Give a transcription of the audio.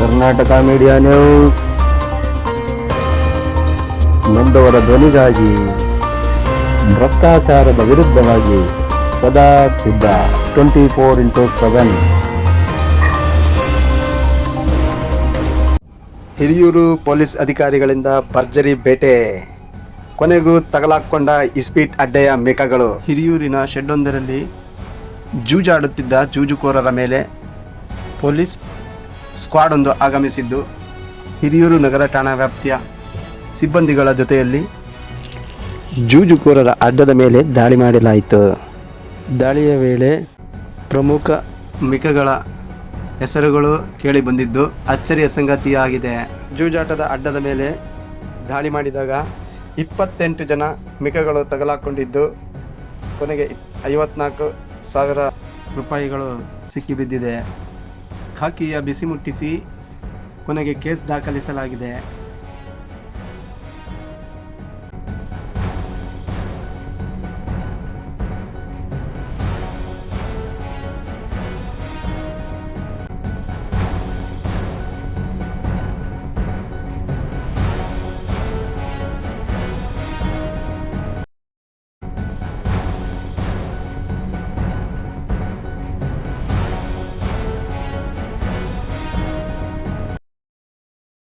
Karnataka media news ನೊಂದವರ ಧ್ವನಿಗಾಗಿ ಭ್ರಷ್ಟಾಚಾರದ ವಿರುದ್ಧವಾಗಿ ಸದಾ ಸಿದ್ಧ. Twenty four into seven Hiriyur police ಅಧಿಕಾರಿಗಳಿಂದ ಭರ್ಜರಿ ಬೇಟೆ. ಕೊನೆಗೂ ತಗಲಾಕೊಂಡ ಇಸ್ಪೀಟ್ ಅಡ್ಡೆಯ ಮೇಕಗಳು. ಹಿರಿಯೂರಿನ ಶೆಡ್ಡೊಂದರಲ್ಲಿ ಜೂಜಾಡುತ್ತಿದ್ದ ಜೂಜುಕೋರರ ಮೇಲೆ ಪೊಲೀಸ್ ಸ್ಕ್ವಾಡ್ ಒಂದು ಆಗಮಿಸಿದ್ದು. ಹಿರಿಯೂರು ನಗರ ಠಾಣಾ ವ್ಯಾಪ್ತಿಯ ಸಿಬ್ಬಂದಿಗಳ ಜೊತೆಯಲ್ಲಿ ಜೂಜುಕೋರರ ಅಡ್ಡದ ಮೇಲೆ ದಾಳಿ ಮಾಡಲಾಯಿತು. ದಾಳಿಯ ವೇಳೆ ಪ್ರಮುಖ ಮಿಕಗಳ ಹೆಸರುಗಳು ಕೇಳಿ ಬಂದಿದ್ದು ಅಚ್ಚರಿಯ ಸಂಗತಿಯಾಗಿದೆ ಜೂಜಾಟದ ಅಡ್ಡದ ಮೇಲೆ ದಾಳಿ ಮಾಡಿದಾಗ ಇಪ್ಪತ್ತೆಂಟು ಜನ ಮಿಕಗಳು ತಗಲಾಕೊಂಡಿದ್ದು ಕೊನೆಗೆ ಐವತ್ನಾಲ್ಕು ಸಾವಿರ ರೂಪಾಯಿಗಳು ಸಿಕ್ಕಿಬಿದ್ದಿದೆ. ಖಾಕಿಯ ಬಿಸಿ ಮುಟ್ಟಿಸಿ ಕೊನೆಗೆ ಕೇಸ್ ದಾಖಲಿಸಲಾಗಿದೆ.